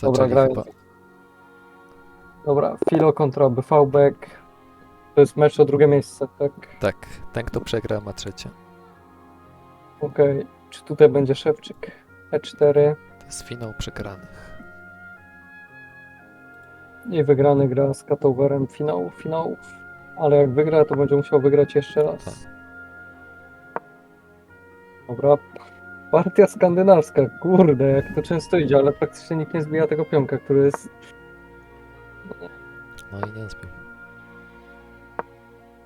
Zaczęli grają. chyba. Dobra, Filo kontra BV Beck. To jest mecz o drugie miejsce, tak? Tak, ten kto przegra ma trzecie. Okej. Czy tutaj będzie Szewczyk? E E4 To jest finał przegranych. i wygrany gra z Katowerem finału finałów. Ale jak wygra, to będzie musiał wygrać jeszcze raz. Tak. Dobra. Partia skandynawska, kurde, jak to często idzie, ale praktycznie nikt nie zbija tego pionka, który jest... No i nie zbił.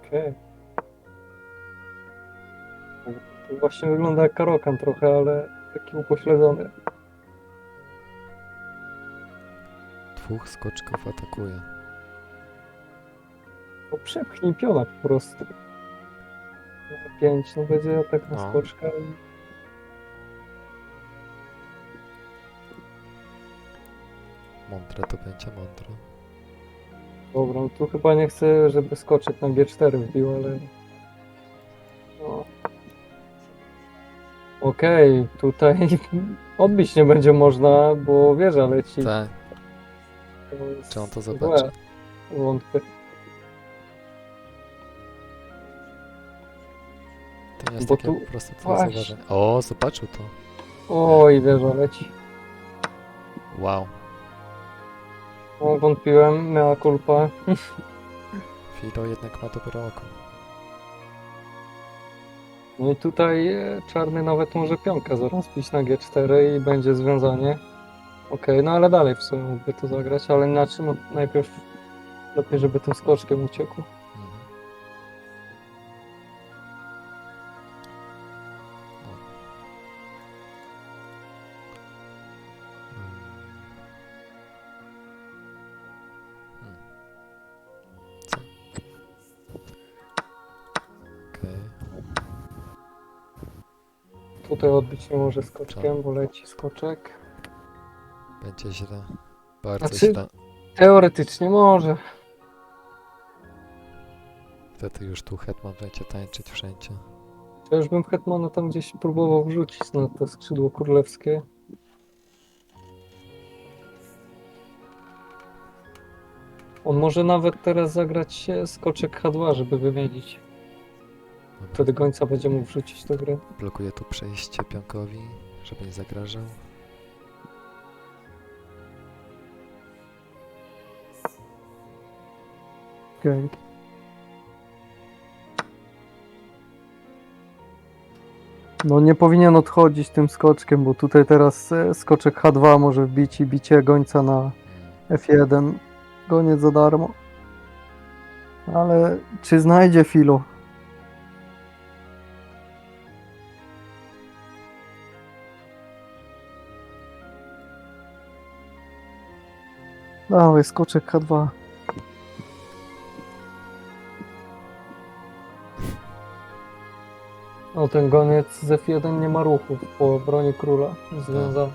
Okej. To właśnie wygląda jak Karokan trochę, ale taki upośledzony. Dwóch skoczków atakuje. No przepchnij piona po prostu. Pięć, no będzie atak na No. skoczka. i- Mądre to będzie mądre. Dobra, no tu chyba nie chcę, żeby skoczek na G4 wbił, ale... No. Okej, tutaj odbić nie będzie można, bo wieża leci. Tak, To jest czy on to złe. zobaczy? Wątpię. To nie jest Bo takie tu po prostu to właśnie-. O, zobaczył to. Oj, wieża leci. Wow. O, wątpiłem, miała kulpa. Filo jednak ma dobre oko. No i tutaj e, czarny nawet może pionka zaraz bić na G4 i będzie związanie. Okej, no ale dalej w sumie mógłby to zagrać, ale na czym najpierw lepiej, żeby tym skoczkiem uciekł. Tutaj odbić nie może skoczkiem, bo leci skoczek. Będzie źle. Bardzo Znaczy- źle. Teoretycznie może. Wtedy już tu hetman będzie tańczyć wszędzie. Ja już bym Hetmana tam gdzieś próbował wrzucić na to skrzydło królewskie. On może nawet teraz zagrać e, skoczek H2, żeby wymienić. Dobra. Wtedy gońca będzie mógł wrzucić do gry. Blokuję tu przejście pionkowi, żeby nie zagrażał. Okej. No nie powinien odchodzić tym skoczkiem, bo tutaj teraz e, skoczek H2 może wbić i bicie gońca na Mm. F1. Goniec za darmo. Ale czy znajdzie Filo? Dawaj, skoczek H2. O, ten goniec z F1 nie ma ruchów po obronie króla związany.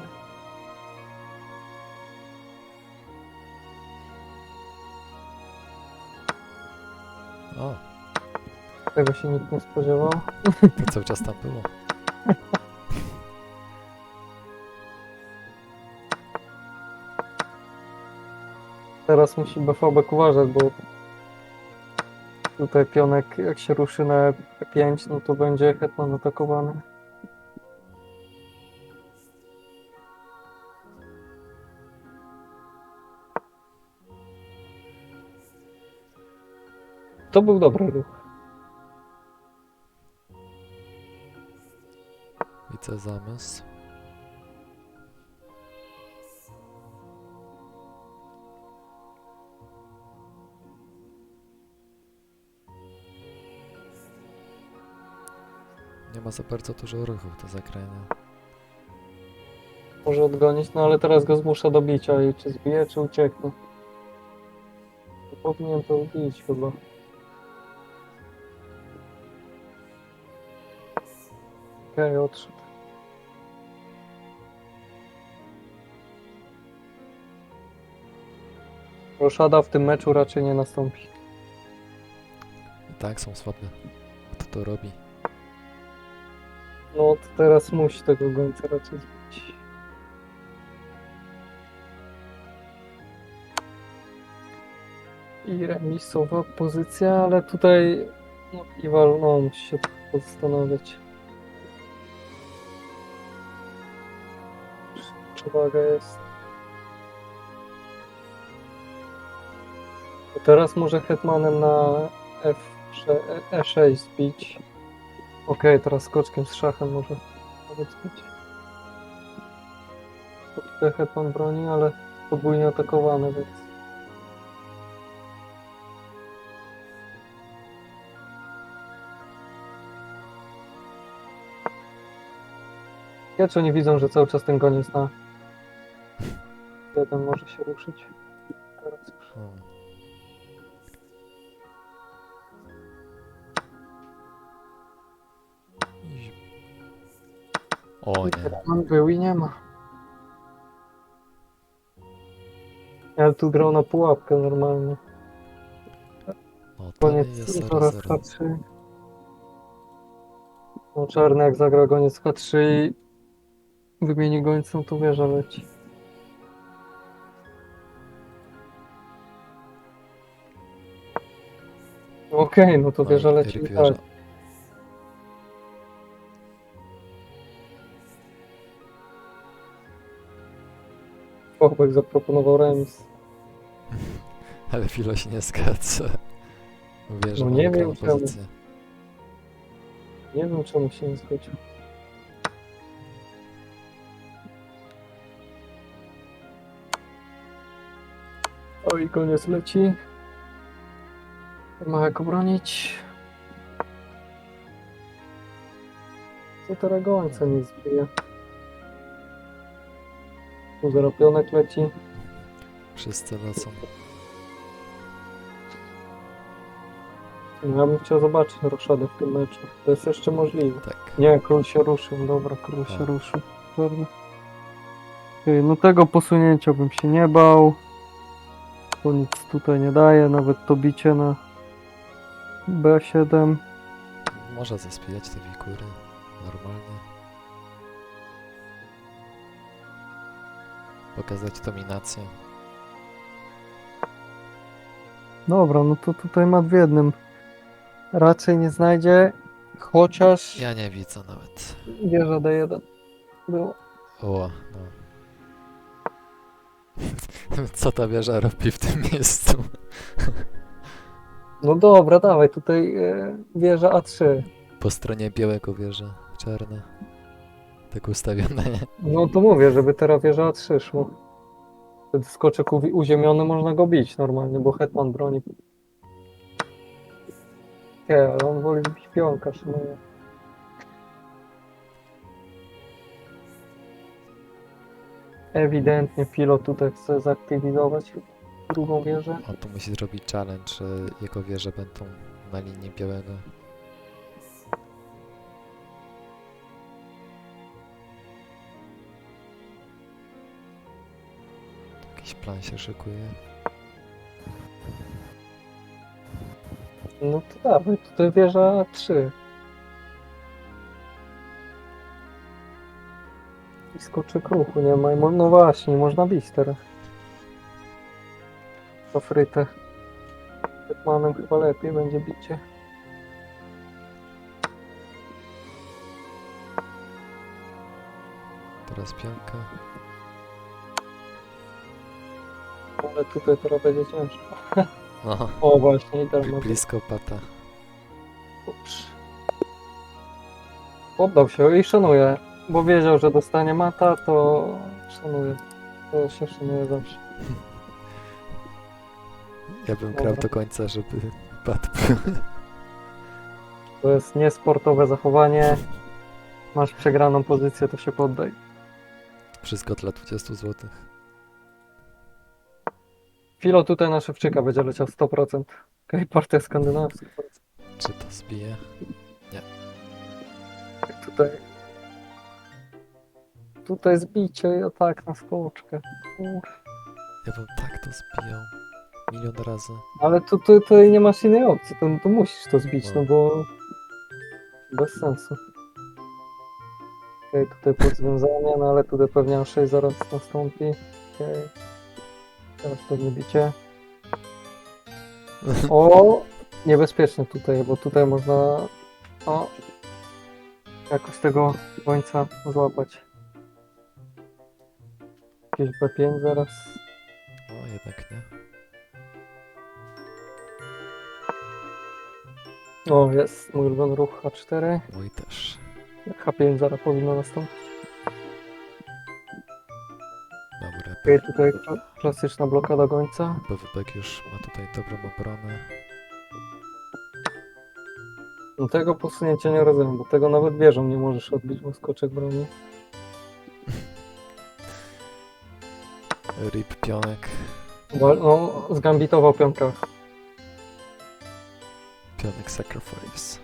O, Tego się nikt nie spodziewał. to cały czas tam było. Teraz musi BVB uważać, bo tutaj pionek jak się ruszy na E5, no to będzie hetman atakowany. To był dobry ruch. Widzę zamysł. Ma za bardzo dużo ruchów do zagrania. Może odgonić, no ale teraz go zmusza do bicia i czy zbije, czy ucieknie. Powinien to zbić chyba. Okej, odszedł. Roszada w tym meczu raczej nie nastąpi. I tak są słabe. Kto to robi? No to teraz musi tego gońca raczej zbić. I remisowa pozycja, ale tutaj no, Iwal no, musi się zastanawiać. Przewaga jest. Teraz może hetmanem na F6 e6 bić. Okej, teraz skoczkiem z szachem może nawet zbić. Bo tutaj hetman broni, ale podwójnie atakowany, więc... Ja czy oni widzą, że cały czas ten goniec na jeden może się ruszyć. Teraz już. O. O nie. Hetman był i nie ma. Ale tu grał na pułapkę normalnie. O, to Koniec jest tora 0-0. H3. No czarny jak zagra goniec H3 i wymieni gońcem, to wieża leci. Okej, no to No wieża leci i tak. Chłopak zaproponował remis. Ale Filo się nie zgadza. Mówię, że No nie wiem czemu. pozycję. Nie wiem czemu się nie zgodził. Oj, koniec leci. Ma jak obronić. Co teraz gońca nie zbije? Tu zarapionek leci. Wszyscy lecą. Ja bym chciał zobaczyć Roszadę w tym meczu. To jest jeszcze możliwe. Tak. Nie, król się ruszył, dobra, król się Tak. ruszył. Okej, no tego posunięcia bym się nie bał. Bo nic tutaj nie daje, nawet to bicie na B7. Może zaspijać te wikury. Normalnie. Pokazać dominację. Dobra, no to tutaj ma w jednym. Raczej nie znajdzie, chociaż Ja nie widzę nawet. wieża D1 było. O, no. Co ta wieża robi w tym miejscu? No dobra, dawaj, tutaj e, wieża A3. Po stronie białego wieża czarna. Tak ustawione. No to mówię, żeby teraz wieża A3 szło. Wtedy skoczek uziemiony można go bić normalnie, bo hetman broni. Nie, ale on woli bić pionka, szanuję. Ewidentnie pilot tutaj chce zaktywizować drugą wieżę. On tu musi zrobić challenge, że jego wieże będą na linii białego. Plan się szykuje. No to dawaj, tutaj wieża A3. I skoczek ruchu nie ma. i mo- No właśnie, można bić teraz. Afrytę. Hetmanem chyba lepiej będzie bicie. Teraz pionka. Ale tutaj teraz będzie ciężko. No, O właśnie, i teraz ma blisko pata. Ups. Poddał się i szanuje, bo wiedział, że dostanie mata, to szanuje. To się szanuje zawsze. Ja bym grał Dobra. do końca, żeby padł. To jest niesportowe zachowanie. Masz przegraną pozycję, to się poddaj. Wszystko dla 20 zł. Filo tutaj na Szewczyka będzie leciał 100%. Okej, partia skandynawska. Czy to zbije? Tutaj. Tutaj zbicie i atak na skoczkę. Uff. Ja bym tak to zbijał. Milion razy. Ale tu, tu, tutaj nie masz innej opcji, to, to musisz to zbić, no bo bez sensu. Okej, tutaj podzwiązanie, no ale tutaj pewnie 6 zaraz nastąpi. Okej. Teraz pewnie bicie. O, niebezpiecznie tutaj, bo tutaj można o, jakoś tego gońca złapać. Jakieś B5 zaraz. O, jednak nie. O, jest mój ulubiony ruch H4. Mój też. H5 zaraz powinno nastąpić. Okej, tutaj kla- klasyczna blokada gońca. PWP już ma tutaj dobrą obronę. No tego posunięcia nie rozumiem, bo tego nawet wieżą nie możesz odbić, bo skoczek broni. Rip pionek. Wal- No, zgambitował pionka. Pionek sacrifice.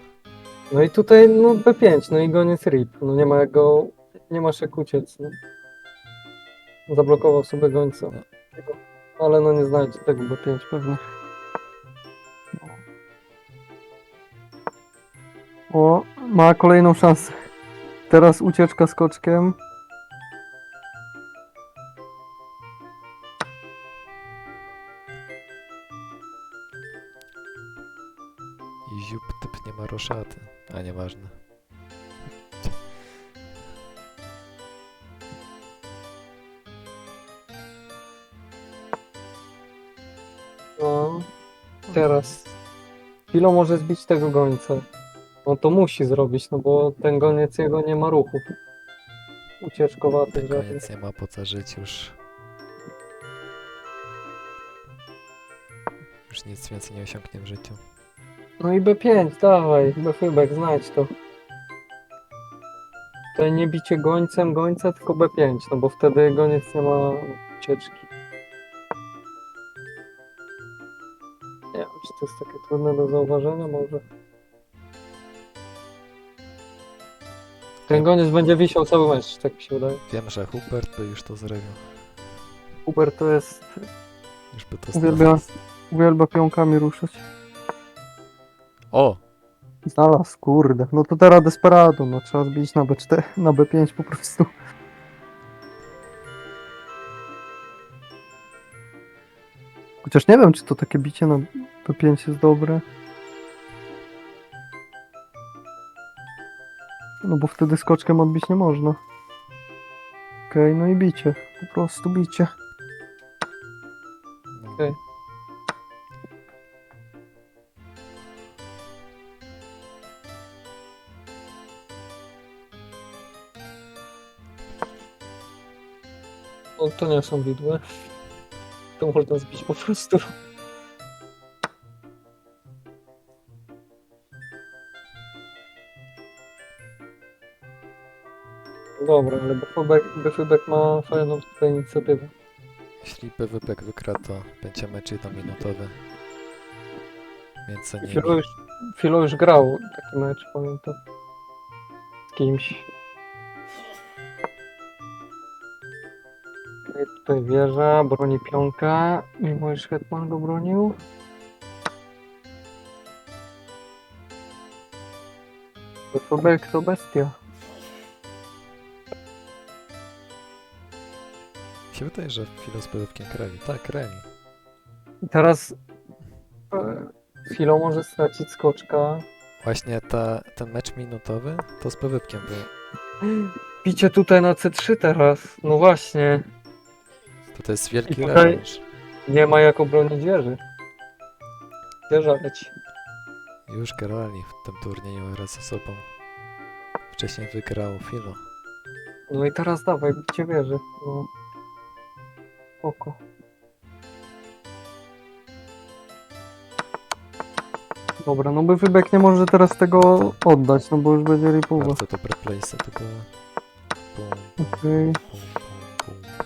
No i tutaj no B5, no i goniec RIP. No nie ma jak go, nie masz jak uciec, nie? Zablokował sobie gońca. Tego. Ale no nie znajdzie tego B5 pewnie. O, ma kolejną szansę. Teraz ucieczka skoczkiem. I ziup typ nie ma roszaty. A nieważne. Teraz. Chwilą może zbić tego gońca. On to musi zrobić, no bo ten goniec jego nie ma ruchów. Ucieczkowaty żadnych. koniec nie ma po co żyć już. Już nic więcej nie osiągnie w życiu. No i B5, dawaj, B-fybek, znajdź to. To nie bicie gońcem gońca, tylko B5, no bo wtedy goniec nie ma ucieczki. To jest takie trudne do zauważenia, może. Ten goniec będzie wisiał cały mecz, tak mi się wydaje. Wiem, że Hubert by już to zrobił. Uber to jest... Już by to Uwielbia, znalazł. uwielbia pionkami ruszać. O! Znalazł, kurde. No to teraz desperado, no trzeba zbić na B4, na B5 po prostu. Chociaż nie wiem, czy to takie bicie na B5 jest dobre. No bo wtedy skoczkiem odbić nie można. Okej, no i bicie. Po prostu bicie. Okej. No to nie są widły. To można zbić po prostu. Dobra, ale Befubek ma fajną tutaj inicjatywę. Jeśli PWP wygra, to będzie mecz jednominutowy. Między nimi. Filo już, Filo już grał taki mecz, pamiętam. Z kimś. Okej, tutaj wieża, broni pionka, mimo iż Hetman go bronił. Befubek to bestia. Mi się wydaje, że Filo z PWP grali. Tak, grali. I teraz e, Filo może stracić skoczka. Właśnie ta, ten mecz minutowy to z PWP był. Bicie tutaj na C3 teraz, no właśnie. To, to jest wielki I tutaj-. Nie ma jak obronić wieży. Wieża leci. Już grali w tym turnieju raz ze sobą. Wcześniej wygrał Filo. No i teraz dawaj, bicie wieży. No. Oko. Dobra, no by Wybek nie może teraz tego oddać, no bo już będzie ripowa. Bardzo dobre place. Bum, bum, Okej. bum.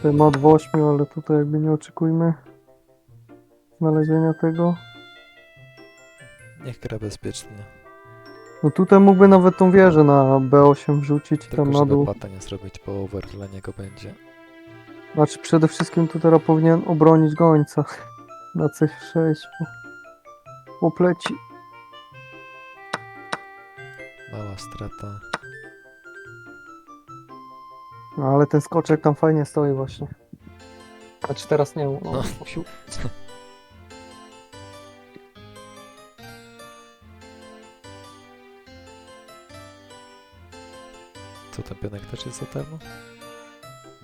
Tutaj ma w 8, ale tutaj jakby nie oczekujmy znalezienia tego. Niech gra bezpiecznie. No tutaj mógłby nawet tą wieżę na B8 wrzucić Tylko tam na dół. pata nie zrobić, bo over dla niego będzie. Znaczy przede wszystkim tu teraz powinien obronić gońca na C6, bo, bo pleci. Mała strata. No ale ten skoczek tam fajnie stoi właśnie. Znaczy teraz nie, no. No. Siu. Tu ten pionek też jest za termo?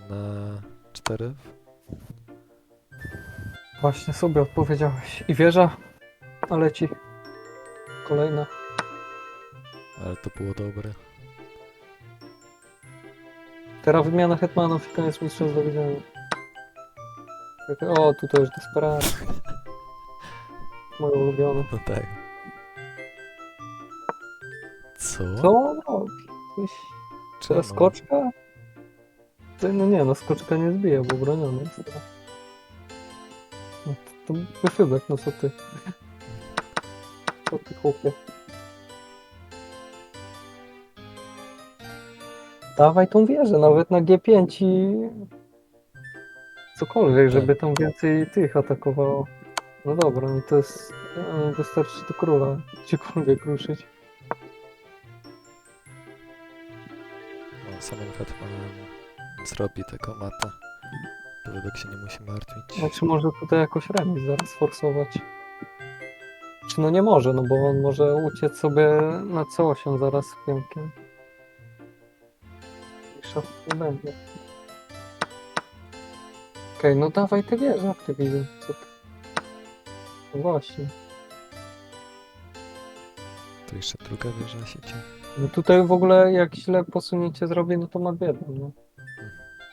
Na 4? Właśnie sobie odpowiedziałeś. I wieża, ale ci kolejna. Ale to było dobre. Teraz wymiana hetmanów i koniec mistrzostw do widzenia. Czekaj, O, tutaj już Desperado. Moje ulubione. No tak. Co? Co on robi? Coś... Teraz Czemu? skoczka? Ty, No nie, no skoczka nie zbije, bo broniony jest. No to, to wyszybek, no co ty? Co ty chłopie? Dawaj tą wieżę, nawet na G5 i... Cokolwiek, Tak. żeby tam więcej tych atakowało. No dobra, no to jest... e, Wystarczy do króla gdziekolwiek ruszyć. No, samym hetmanem zrobi tego mata. Wydok się nie musi martwić. Znaczy może tutaj jakoś remis zaraz forsować. Czy no nie może, no bo on może uciec sobie na C8 zaraz z pionkiem. Szaf nie będzie. Okej, no dawaj te wieże Activision. Co ty? No właśnie. Tu jeszcze druga wieża sieci. No tutaj w ogóle jak źle posunięcie zrobię, no to ma biedę, no.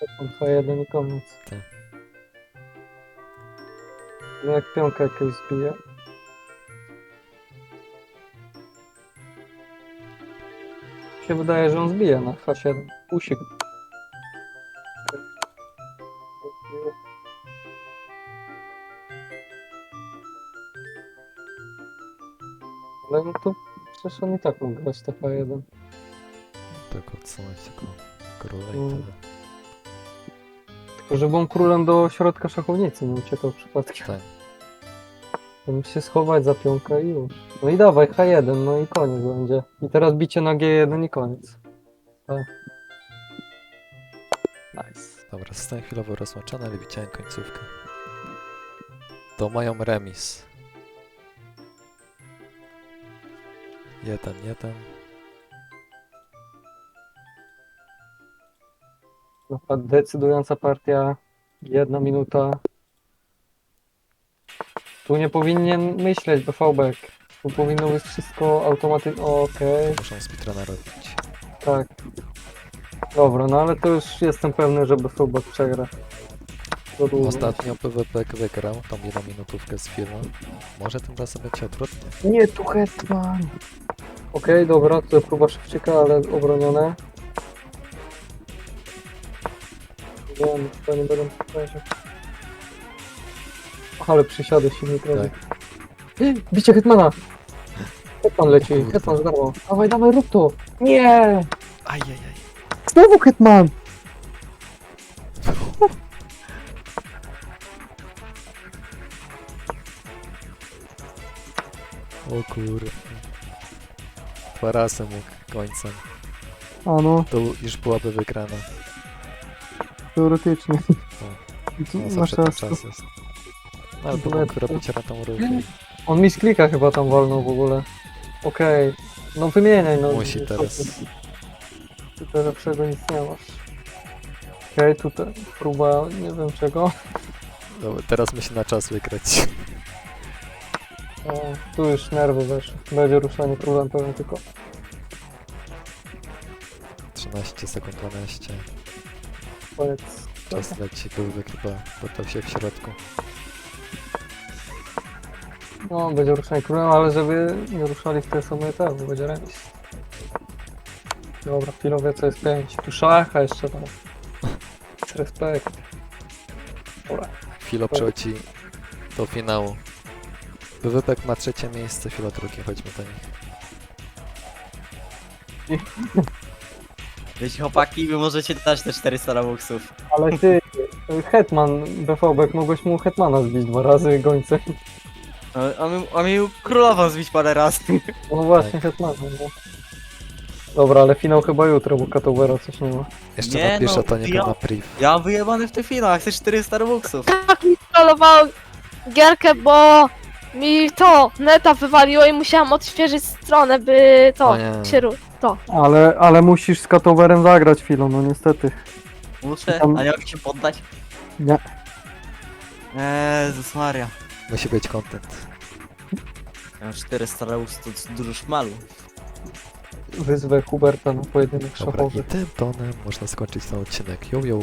Tak on H1 i koniec. Tak. No jak pionkę jakieś zbije. Się wydaje, że on zbije na H7. Usik. Ale no to przecież on i tak mógł grać te H1. Tak odsunąć tylko króla i Mm. tyle. Tylko żeby on królem do środka szachownicy nie uciekał przypadkiem. Tak. To musi się schować za pionkę i już. No i dawaj, H1, no i koniec będzie. I teraz bicie na G1 i koniec. Tak. Nice. Dobra, zostałem chwilowo rozłączony, ale widziałem końcówkę. To mają remis. Jeden, jeden. No, decydująca partia. Jedna minuta. Tu nie powinien myśleć BVB. Tu powinno być wszystko automatycznie. Okej, Muszą speedruna robić. tak. Dobra, no ale to już jestem pewny, że BVB przegra. Ostatnio PWP wygrał tą jedną minutówkę z firmą. Może tym razem będzie odwrotnie. Nie, tu Hetman. Okej, dobra, to próba szybcieka, ale obronione. Wiem, to nie będę powiedział. Ale przysiady silnik robi. Bicie Hetmana! Hetman leci, Kurde. Hetman za darmo. Dawaj, dawaj, rób to! Nie! Ajajaj. Znowu Hetman! O kurde. Dwa razy mógł końcem. A no, To już byłaby wygrana. teoretycznie. Tu No, masz zawsze ten raz. czas jest. Ale Dobra, mógł to- robić ratą ruchy. On mi z klika chyba tam wolno w ogóle. Okej. No wymieniaj no. Musi teraz. Ty, to lepszego nic nie masz. Okej, tutaj próba nie wiem czego. Dobra, teraz musi na czas wygrać. O, tu już nerwy weszły. Będzie ruszanie królem pewnie tylko. 13 sekund 12. Koniec. Czas leci, byłby chyba gotał się w środku. No, będzie ruszanie królem, ale żeby nie ruszali w tej samej te, bo będzie remis. Dobra, pilowie co jest 5. Tu szacha jeszcze tam. Respekt. Dobra. Filo przechodzi do finału. Wywypek ma trzecie miejsce, Filo drugie, chodźmy do nich. Wiecie chłopaki, wy możecie dać te 400 robuxów. Ale ty, Hetman, BVB, mogłeś mu Hetmana zbić dwa razy gońcem. A, a, my, a mi królową zbić parę razy. No właśnie, Hetmana, no. Dobra, ale finał chyba jutro, bo Katowera coś nie ma. Jeszcze Nie, napiszę no, to niego ja- na priv. Ja mam wyjebany w tym finał, chcę 400 robuxów. tak mi skalowało gierkę, bo mi to neta wywaliło i musiałam odświeżyć stronę, by to nie. się ru- To. Ale, ale musisz z Katowerem zagrać chwilę, no niestety. Muszę, Tam- a nie mogę się poddać? Nie. Jezus Maria. Musi być content. Ja mam 400 reus, to dużo szmalu. Wyzwę Huberta na pojedynek Dobra, i szachowy. tym tonem można skończyć ten odcinek. Yo, yo.